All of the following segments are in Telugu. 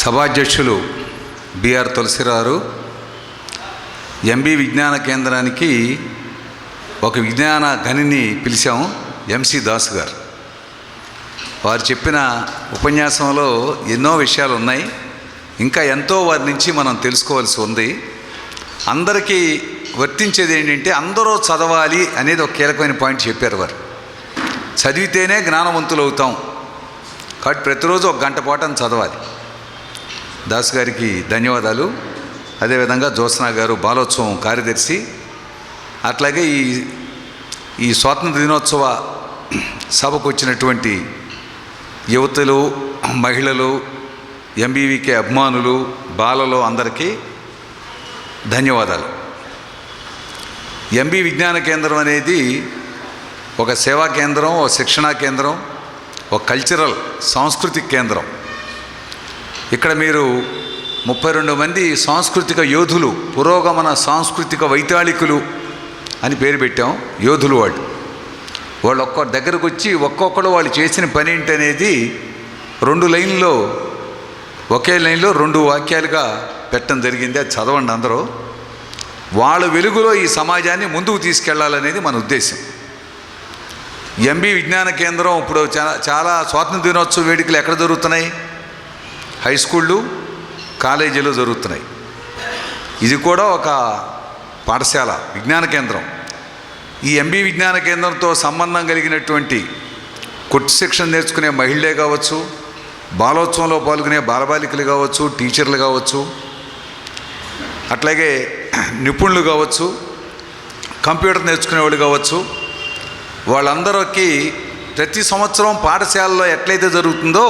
సభాధ్యక్షులు బిఆర్ తులసిరారు ఎంబీ విజ్ఞాన కేంద్రానికి ఒక విజ్ఞాన గనిని పిలిచాము ఎంసి దాస్ గారు. వారు చెప్పిన ఉపన్యాసంలో ఎన్నో విషయాలు ఉన్నాయి. ఇంకా ఎంతో వారి నుంచి మనం తెలుసుకోవాల్సి ఉంది. అందరికీ వర్తించేది ఏంటంటే అందరూ చదవాలి అనేది ఒక కీలకమైన పాయింట్ చెప్పారు వారు. చదివితేనే జ్ఞానవంతులు అవుతాం కాబట్టి ప్రతిరోజు ఒక గంట పాటను చదవాలి. దాస్ గారికి ధన్యవాదాలు. అదేవిధంగా జ్యోత్స్న గారు బాలోత్సవం కార్యదర్శి. అట్లాగే ఈ ఈ స్వాతంత్ర దినోత్సవ సభకు వచ్చినటువంటి యువతులు మహిళలు ఎంబీవీకే అభిమానులు బాలలు అందరికీ ధన్యవాదాలు. ఎంబీ విజ్ఞాన కేంద్రం అనేది ఒక సేవా కేంద్రం ఒక శిక్షణా కేంద్రం ఒక కల్చరల్ సాంస్కృతిక కేంద్రం. ఇక్కడ మీరు ముప్పై రెండు మంది సాంస్కృతిక యోధులు పురోగమన సాంస్కృతిక వైతాళికులు అని పేరు పెట్టాం యోధులు వాళ్ళు. వాళ్ళు ఒక్క దగ్గరకు వచ్చి ఒక్కొక్కడు వాళ్ళు చేసిన పని ఏంటనేది రెండు లైన్లో ఒకే లైన్లో రెండు వాక్యాలుగా పెట్టడం జరిగింది అది చదవండి అందరూ. వాళ్ళ వెలుగులో ఈ సమాజాన్ని ముందుకు తీసుకెళ్ళాలనేది మన ఉద్దేశం. ఎంబీ విజ్ఞాన కేంద్రం ఇప్పుడు చాలా చాలా స్వాతంత్ర దినోత్సవ వేడుకలు ఎక్కడ జరుగుతున్నాయి? హై స్కూళ్ళు కాలేజీలు జరుగుతున్నాయి. ఇది కూడా ఒక పాఠశాల విజ్ఞాన కేంద్రం. ఈ ఎంబీ విజ్ఞాన కేంద్రంతో సంబంధం కలిగినటువంటి కొట్టు శిక్షణ నేర్చుకునే మహిళలే కావచ్చు బాలోత్సవంలో పాల్గొనే బాలబాలికలు కావచ్చు టీచర్లు కావచ్చు అట్లాగే నిపుణులు కావచ్చు కంప్యూటర్ నేర్చుకునే వాళ్ళు కావచ్చు వాళ్ళందరికీ ప్రతి సంవత్సరం పాఠశాలలో ఎట్లయితే జరుగుతుందో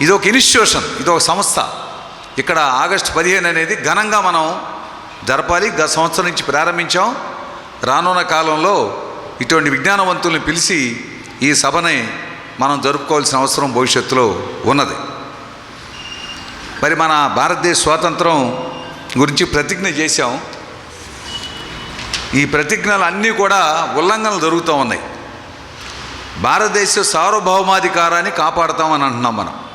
ఇది ఒక ఇన్స్టిట్యూషన్ ఇది ఒక సంస్థ. ఇక్కడ ఆగస్టు పదిహేను అనేది ఘనంగా మనం జరపాలి. గత సంవత్సరం నుంచి ప్రారంభించాం. రానున్న కాలంలో ఇటువంటి విజ్ఞానవంతుల్ని పిలిచి ఈ సభని మనం జరుపుకోవాల్సిన అవసరం భవిష్యత్తులో ఉన్నది. మరి మన భారతదేశ స్వాతంత్రం గురించి ప్రతిజ్ఞ చేశాం. ఈ ప్రతిజ్ఞలు అన్నీ కూడా ఉల్లంఘనలు జరుగుతూ ఉన్నాయి. భారతదేశ సార్వభౌమాధికారాన్ని కాపాడుతామని అంటున్నాం మనం.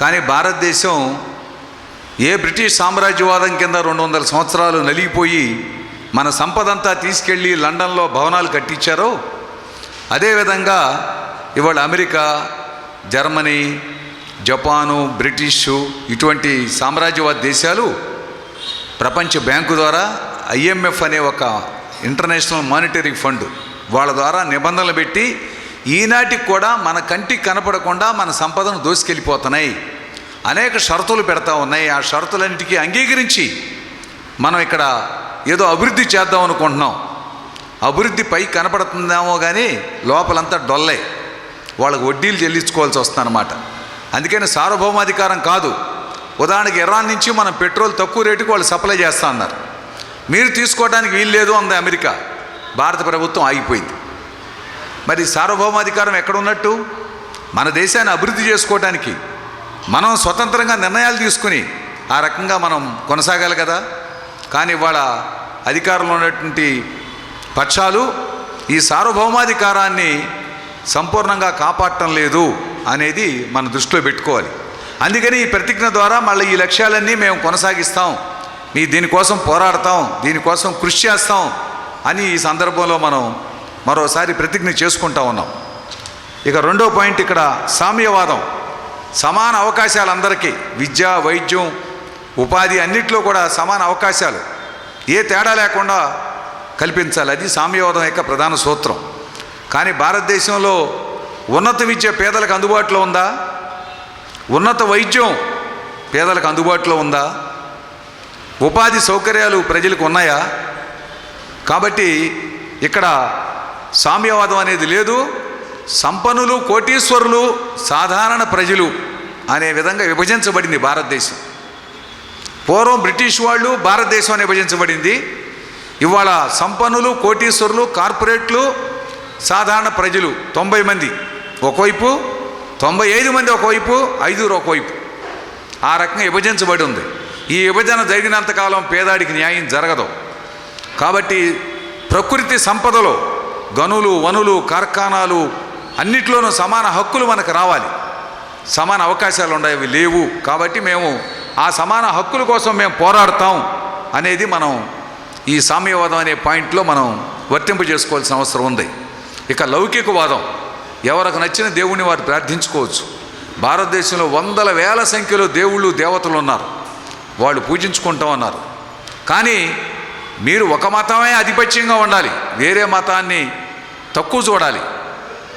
కానీ భారతదేశం ఏ బ్రిటిష్ సామ్రాజ్యవాదం కింద రెండు వందల సంవత్సరాలు నలిగిపోయి మన సంపదంతా తీసుకెళ్ళి లండన్లో భవనాలు కట్టించారో అదేవిధంగా ఇవాళ అమెరికా జర్మనీ జపాను బ్రిటిషు ఇటువంటి సామ్రాజ్యవాద దేశాలు ప్రపంచ బ్యాంకు ద్వారా ఐఎంఎఫ్ అనే ఒక ఇంటర్నేషనల్ మానిటరీ ఫండ్ వాళ్ళ ద్వారా నిబంధనలు పెట్టి ఈనాటికి కూడా మన కంటికి కనపడకుండా మన సంపదను దోసుకెళ్ళిపోతున్నాయి. అనేక షరతులు పెడతా ఉన్నాయి. ఆ షరతులన్నిటికీ అంగీకరించి మనం ఇక్కడ ఏదో అభివృద్ధి చేద్దాం అనుకుంటున్నాం. అభివృద్ధి పై కనపడుతుందేమో కానీ లోపలంతా డొల్లే. వాళ్ళకి వడ్డీలు చెల్లించుకోవాల్సి వస్తుందన్నమాట. అందుకని సార్వభౌమాధికారం కాదు. ఉదాహరణకి ఇరాన్ నుంచి మనం పెట్రోల్ తక్కువ రేటుకి వాళ్ళు సప్లై చేస్తా అన్నారు. మీరు తీసుకోవడానికి వీలు లేదు అంది అమెరికా. భారత ప్రభుత్వం ఆగిపోయింది. మరి సార్వభౌమాధికారం ఎక్కడ ఉన్నట్టు మన దేశాన్ని అభివృద్ధి చేసుకోవడానికి మనం స్వతంత్రంగా నిర్ణయాలు తీసుకుని ఆ రకంగా మనం కొనసాగాలి కదా? కానీ వాళ్ళ అధికారంలో ఉన్నటువంటి పక్షాలు ఈ సార్వభౌమాధికారాన్ని సంపూర్ణంగా కాపాడటం లేదు అనేది మన దృష్టిలో పెట్టుకోవాలి. అందుకని ఈ ప్రతిజ్ఞ ద్వారా మళ్ళీ ఈ లక్ష్యాలన్నీ మేము కొనసాగిస్తాం. మీ దీనికోసం పోరాడతాం దీనికోసం కృషి చేస్తాం అని ఈ సందర్భంలో మనం మరోసారి ప్రతిజ్ఞ చేసుకుంటా ఉన్నాం. ఇక రెండో పాయింట్ ఇక్కడ సామ్యవాదం. సమాన అవకాశాలు అందరికీ విద్య వైద్యం ఉపాధి అన్నిట్లో కూడా సమాన అవకాశాలు. ఏ తేడా లేకుండా కల్పించాలి. అది సామ్యవాదం యొక్క ప్రధాన సూత్రం. కానీ భారతదేశంలో ఉన్నత విద్య పేదలకు అందుబాటులో ఉందా? ఉన్నత వైద్యం పేదలకు అందుబాటులో ఉందా? ఉపాధి సౌకర్యాలు ప్రజలకు ఉన్నాయా? కాబట్టి ఇక్కడ సామ్యవాదం అనేది లేదు. సంపన్నులు కోటీశ్వరులు సాధారణ ప్రజలు అనే విధంగా విభజించబడింది భారతదేశం. పూర్వం బ్రిటిష్ వాళ్ళు భారతదేశం అని విభజించబడింది. ఇవాళ సంపన్నులు కోటీశ్వరులు కార్పొరేట్లు సాధారణ ప్రజలు తొంభై మంది ఒకవైపు తొంభై ఐదు మంది ఒకవైపు ఐదుగురు ఒకవైపు. ఆ రకంగా విభజించబడి ఉంది. ఈ విభజన జరిగినంతకాలం పేదాడికి న్యాయం జరగదు. కాబట్టి ప్రకృతి సంపదలో గనులు వనులు కార్ఖానాలు అన్నిట్లోనూ సమాన హక్కులు మనకు రావాలి. సమాన అవకాశాలు ఉన్నాయి అవి లేవు. కాబట్టి మేము ఆ సమాన హక్కుల కోసం మేము పోరాడతాం అనేది మనం ఈ సామ్యవాదం అనే పాయింట్లో మనం వర్తింపు చేసుకోవాల్సిన అవసరం ఉంది. ఇక లౌకికవాదం. ఎవరికి నచ్చిన దేవుణ్ణి వారు ప్రార్థించుకోవచ్చు. భారతదేశంలో వందల వేల సంఖ్యలో దేవుళ్ళు దేవతలు ఉన్నారు. వాళ్ళు పూజించుకుంటాం ఉన్నారు. కానీ మీరు ఒక మతమే ఆధిపత్యంగా ఉండాలి. వేరే మతాన్ని తక్కువ చూడాలి.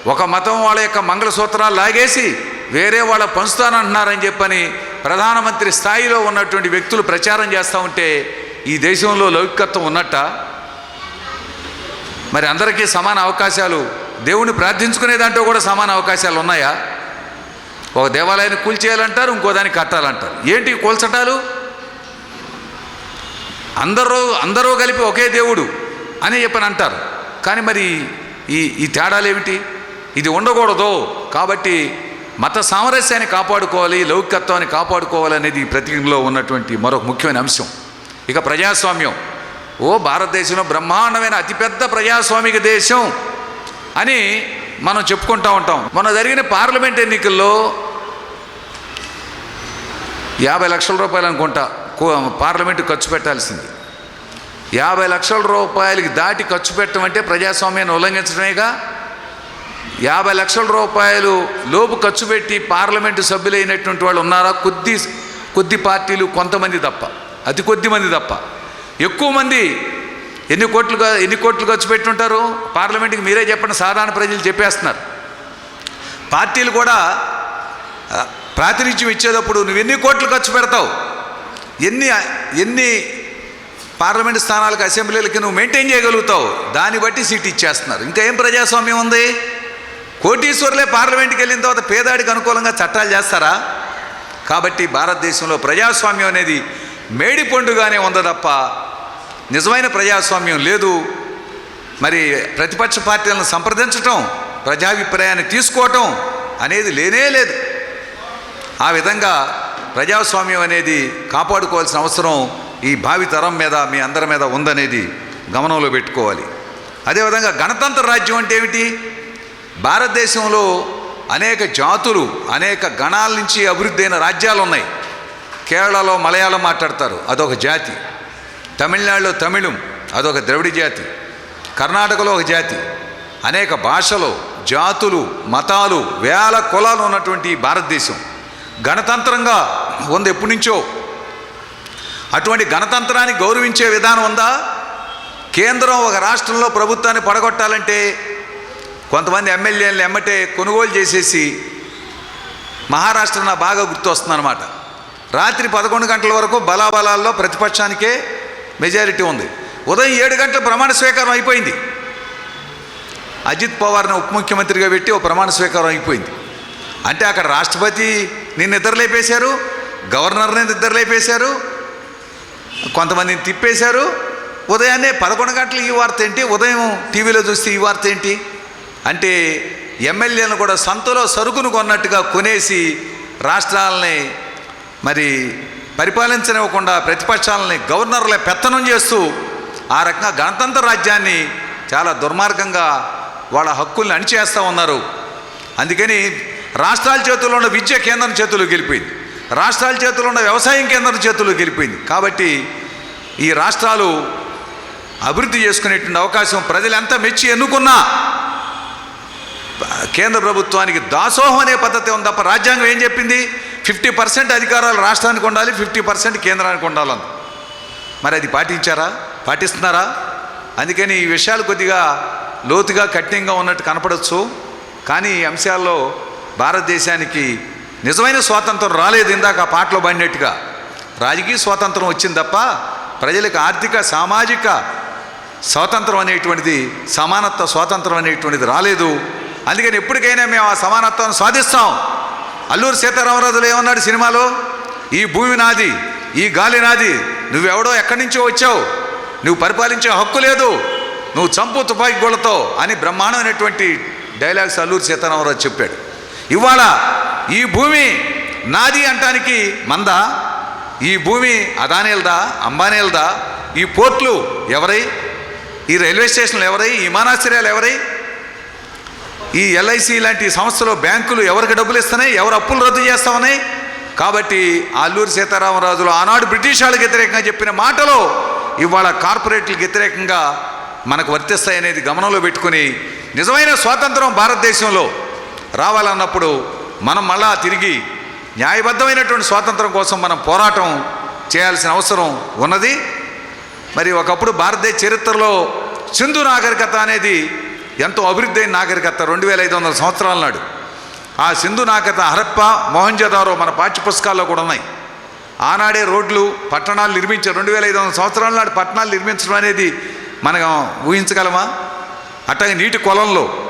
ఒక మతం వాళ్ళ యొక్క మంగళసూత్రాలు లాగేసి వేరే వాళ్ళ పంచుతానంటున్నారని చెప్పని ప్రధానమంత్రి స్థాయిలో ఉన్నటువంటి వ్యక్తులు ప్రచారం చేస్తూ ఉంటే ఈ దేశంలో లౌకికత్వం ఉన్నట్ట? మరి అందరికీ సమాన అవకాశాలు దేవుని ప్రార్థించుకునే దాంట్లో కూడా సమాన అవకాశాలు ఉన్నాయా? ఒక దేవాలయాన్ని కూల్చేయాలంటారు ఇంకో దాన్ని కట్టాలంటారు. ఏంటి కూల్చటాలు? అందరూ అందరూ కలిపి ఒకే దేవుడు అని చెప్పని అంటారు. కానీ మరి ఈ ఈ తేడాలు ఏమిటి? ఇది ఉండకూడదు. కాబట్టి మత సామరస్యాన్ని కాపాడుకోవాలి లౌకికత్వాన్ని కాపాడుకోవాలి అనేది ప్రతిజ్ఞలో ఉన్నటువంటి మరొక ముఖ్యమైన అంశం. ఇక ప్రజాస్వామ్యం. ఓ భారతదేశంలో బ్రహ్మాండమైన అతిపెద్ద ప్రజాస్వామిక దేశం అని మనం చెప్పుకుంటూ ఉంటాం. మొన్న జరిగిన పార్లమెంట్ ఎన్నికల్లో యాభై లక్షల రూపాయలు అనుకుంటా. పార్లమెంటు ఖర్చు పెట్టాల్సింది. యాభై లక్షల రూపాయలకి దాటి ఖర్చు పెట్టడం అంటే ప్రజాస్వామ్యాన్ని ఉల్లంఘించడమేగా? యాభై లక్షల రూపాయలు లోపు ఖర్చు పెట్టి పార్లమెంటు సభ్యులైనటువంటి వాళ్ళు ఉన్నారా? కొద్ది కొద్ది పార్టీలు కొంతమంది తప్ప. అతి కొద్ది మంది తప్ప. ఎక్కువ మంది ఎన్ని కోట్లు ఎన్ని కోట్లు ఖర్చు పెట్టుంటారు? పార్లమెంట్కి మీరే చెప్పండి సాధారణ ప్రజలు చెప్పేస్తున్నారు. పార్టీలు కూడా ప్రాతినిధ్యం ఇచ్చేటప్పుడు నువ్వు ఎన్ని కోట్లు ఖర్చు పెడతావు? ఎన్ని ఎన్ని పార్లమెంట్ స్థానాలకు అసెంబ్లీలకి నువ్వు మెయింటైన్ చేయగలుగుతావు? దాన్ని బట్టి సీట్ ఇచ్చేస్తున్నారు. ఇంకా ఏం ప్రజాస్వామ్యం ఉంది? కోటీశ్వర్లే పార్లమెంట్కి వెళ్ళిన తర్వాత పేదాడికి అనుకూలంగా చట్టాలు చేస్తారా? కాబట్టి భారతదేశంలో ప్రజాస్వామ్యం అనేది మేడి పండుగానే ఉంది తప్ప నిజమైన ప్రజాస్వామ్యం లేదు. మరి ప్రతిపక్ష పార్టీలను సంప్రదించటం ప్రజాభిప్రాయాన్ని తీసుకోవటం అనేది లేనే లేదు. ఆ విధంగా ప్రజాస్వామ్యం అనేది కాపాడుకోవాల్సిన అవసరం ఈ భావితరం మీద మీ అందరి మీద ఉందనేది గమనంలో పెట్టుకోవాలి. అదేవిధంగా గణతంత్ర రాజ్యం అంటే ఏమిటి? భారతదేశంలో అనేక జాతులు అనేక గణాల నుంచి అభివృద్ధి అయిన రాజ్యాలు ఉన్నాయి. కేరళలో మలయాళం మాట్లాడతారు అదొక జాతి. తమిళనాడులో తమిళం అదొక ద్రవిడ జాతి. కర్ణాటకలో ఒక జాతి. అనేక భాషలు జాతులు మతాలు వేల కులాలు ఉన్నటువంటి భారతదేశం. గణతంత్రంగా ఉంది ఎప్పటి నుంచో. అటువంటి గణతంత్రాన్ని గౌరవించే విధానం ఉందా? కేంద్రం ఒక రాష్ట్రంలో ప్రభుత్వాన్ని పడగొట్టాలంటే కొంతమంది ఎమ్మెల్యేలను ఎమ్మటే కొనుగోలు చేసేసి మహారాష్ట్ర నా బాగా గుర్తొస్తుందన్నమాట. రాత్రి పదకొండు గంటల వరకు బలాబలాల్లో ప్రతిపక్షానికే మెజారిటీ ఉంది. ఉదయం ఏడు గంటల ప్రమాణ స్వీకారం అయిపోయింది. అజిత్ పవార్ని ఉప ముఖ్యమంత్రిగా పెట్టి ఓ ప్రమాణ స్వీకారం అయిపోయింది. అంటే అక్కడ రాష్ట్రపతి నిన్ను నిద్రలేపేశారు గవర్నర్ని నిద్రలేపేశారు కొంతమందిని తిప్పేశారు. ఉదయాన్నే పదకొండు గంటలు ఈ వార్త ఏంటి? ఉదయం టీవీలో చూస్తే ఈ వార్త ఏంటి? అంటే ఎమ్మెల్యేలను కూడా సంతలో సరుకును కొన్నట్టుగా కొనేసి రాష్ట్రాలని మరి పరిపాలించనివ్వకుండా ప్రతిపక్షాలని గవర్నర్లే పెత్తనం చేస్తూ ఆ రకంగా గణతంత్ర రాజ్యాన్ని చాలా దుర్మార్గంగా వాళ్ళ హక్కుల్ని అణిచేస్తూ ఉన్నారు. అందుకని రాష్ట్రాల చేతుల్లో ఉన్న విద్య కేంద్రం చేతుల్లో గెలిపోయింది రాష్ట్రాల చేతుల్లో ఉన్న వ్యవసాయం కేంద్రం చేతుల్లో గెలిపోయింది కాబట్టి ఈ రాష్ట్రాలు అభివృద్ధి చేసుకునేటువంటి అవకాశం ప్రజలు ఎంత మెచ్చి ఎన్నుకున్నా కేంద్ర ప్రభుత్వానికి దాసోహం అనే పద్ధతి ఉంది తప్ప రాజ్యాంగం ఏం చెప్పింది? ఫిఫ్టీ పర్సెంట్ అధికారాలు రాష్ట్రానికి ఉండాలి ఫిఫ్టీ పర్సెంట్ కేంద్రానికి ఉండాలని మరి అది పాటించారా? పాటిస్తున్నారా? అందుకని ఈ విషయాలు కొద్దిగా లోతుగా కఠినంగా ఉన్నట్టు కనపడవచ్చు కానీ ఈ అంశాల్లో భారతదేశానికి నిజమైన స్వాతంత్రం రాలేదు ఇందాక ఆ పాటలో పడినట్టుగా. రాజకీయ స్వాతంత్రం వచ్చింది తప్ప ప్రజలకు ఆర్థిక సామాజిక స్వాతంత్రం అనేటువంటిది సమానత్వ స్వాతంత్రం అనేటువంటిది రాలేదు. అందుకని ఎప్పటికైనా మేము ఆ సమానత్వాన్ని సాధిస్తాం. అల్లూరు సీతారామరాజులు ఏమన్నాడు సినిమాలో? ఈ భూమి నాది ఈ గాలి నాది నువ్వెవడో ఎక్కడి నుంచో వచ్చావు. నువ్వు పరిపాలించే హక్కు లేదు. నువ్వు చంపు తుపాకీ గోళతో అని బ్రహ్మాండమైనటువంటి డైలాగ్స్ అల్లూరు సీతారామరాజు చెప్పాడు. ఇవాళ ఈ భూమి నాది అంటానికి మందా? ఈ భూమి అదానేలదా అంబానేలదా? ఈ పోర్ట్లు ఎవరై? ఈ రైల్వే స్టేషన్లు ఎవరై? ఈ విమానాశ్రయాలు ఎవరై? ఈ ఎల్ఐసి లాంటి సంస్థలు బ్యాంకులు ఎవరికి డబ్బులు ఇస్తున్నాయి? ఎవరు అప్పులు రద్దు చేస్తామన్నాయి కాబట్టి అల్లూరి సీతారామరాజులు ఆనాడు బ్రిటిష్ వాళ్ళకి వ్యతిరేకంగా చెప్పిన మాటలు ఇవాళ కార్పొరేట్లకు వ్యతిరేకంగా మనకు వర్తిస్తాయనేది గమనంలో పెట్టుకుని నిజమైన స్వాతంత్రం భారతదేశంలో రావాలన్నప్పుడు మనం మళ్ళా తిరిగి న్యాయబద్ధమైనటువంటి స్వాతంత్రం కోసం మనం పోరాటం చేయాల్సిన అవసరం ఉన్నది. మరి ఒకప్పుడు భారతదేశ చరిత్రలో సింధు నాగరికత అనేది ఎంతో అభివృద్ధి అయిన నాగరికత రెండు వేల ఐదు వందల సంవత్సరాల నాడు. ఆ సింధు నాగరికత హరప్ప మోహంజదారో మన పాఠ్య పుస్తకాల్లో కూడా ఉన్నాయి. ఆనాడే రోడ్లు పట్టణాలు నిర్మించారు రెండు వేల ఐదు వందల సంవత్సరాల నాడు పట్టణాలు నిర్మించడం అనేది మనం ఊహించగలమా? అట్లాగే నీటి కొలంలో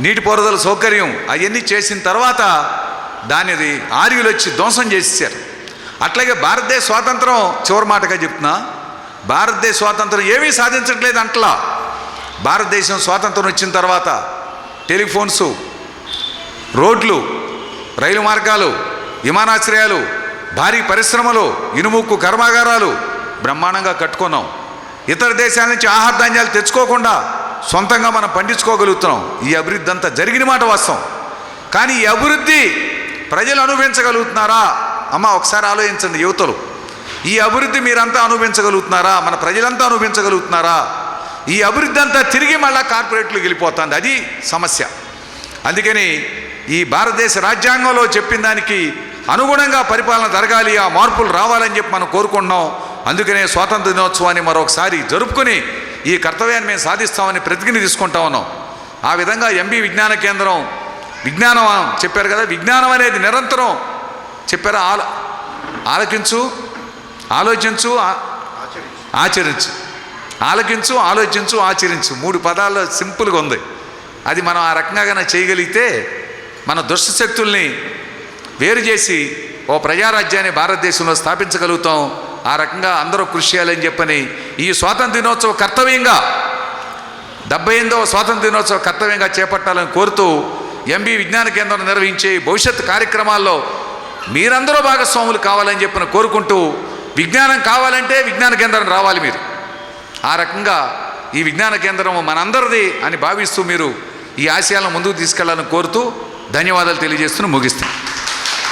నీటిపారుదల సౌకర్యం అవన్నీ చేసిన తర్వాత దానిది ఆర్యులు వచ్చి ధ్వంసం చేసేసారు అట్లాగే భారతదేశ స్వాతంత్రం చివరి మాటగా చెప్తున్నా భారతదేశ స్వాతంత్రం ఏమీ సాధించట్లేదు అంటలా. భారతదేశం స్వాతంత్రం వచ్చిన తర్వాత టెలిఫోన్స్ రోడ్లు రైలు మార్గాలు విమానాశ్రయాలు భారీ పరిశ్రమలు ఇనుముక్కు కర్మాగారాలు బ్రహ్మాండంగా కట్టుకున్నాం. ఇతర దేశాల నుంచి ఆహార ధాన్యాలు తెచ్చుకోకుండా సొంతంగా మనం పండించుకోగలుగుతున్నాం. ఈ అభివృద్ధి అంతా జరిగిన మాట వాస్తవం. కానీ ఈ అభివృద్ధి ప్రజలు అనుభవించగలుగుతున్నారా? అమ్మ ఒకసారి ఆలోచించండి యువతలు. ఈ అభివృద్ధి మీరంతా అనుభవించగలుగుతున్నారా? మన ప్రజలంతా అనుభవించగలుగుతున్నారా? ఈ అభివృద్ధి అంతా తిరిగి మళ్ళా కార్పొరేట్లు వెళ్ళిపోతుంది. అది సమస్య. అందుకని ఈ భారతదేశ రాజ్యాంగంలో చెప్పిన దానికి అనుగుణంగా పరిపాలన జరగాలి ఆ మార్పులు రావాలని చెప్పి మనం కోరుకుంటున్నాం. అందుకనే స్వాతంత్ర దినోత్సవాన్ని మరొకసారి జరుపుకొని ఈ కర్తవ్యాన్ని మేము సాధిస్తామని ప్రతిజ్ఞ తీసుకుంటా ఉన్నాం. ఆ విధంగా ఎంబీ విజ్ఞాన కేంద్రం విజ్ఞానం చెప్పారు కదా విజ్ఞానం అనేది నిరంతరం చెప్పారా? ఆలో ఆలకించు ఆలోచించు ఆచరించు. ఆలకించు ఆలోచించు ఆచరించు. మూడు పదాల్లో సింపుల్గా ఉంది. అది మనం ఆ రకంగా చేయగలిగితే మన దుష్ట శక్తుల్ని వేరు చేసి ఓ ప్రజారాజ్యాన్ని భారతదేశంలో స్థాపించగలుగుతాం. ఆ రకంగా అందరూ కృషి చేయాలని చెప్పని ఈ స్వాతంత్ర దినోత్సవ కర్తవ్యంగా డెబ్బై ఎనిమిదవ స్వాతంత్ర దినోత్సవ కర్తవ్యంగా చేపట్టాలని కోరుతూ ఎంబీ విజ్ఞాన కేంద్రం నిర్వహించే భవిష్యత్ కార్యక్రమాల్లో మీరందరూ భాగస్వాములు కావాలని చెప్పిన కోరుకుంటూ విజ్ఞానం కావాలంటే విజ్ఞాన కేంద్రం రావాలి మీరు. ఆ రకంగా ఈ విజ్ఞాన కేంద్రం మనందరిది అని భావిస్తూ మీరు ఈ ఆశయాలను ముందుకు తీసుకెళ్ళాలని కోరుతూ ధన్యవాదాలు తెలియజేస్తూ ముగిస్తాను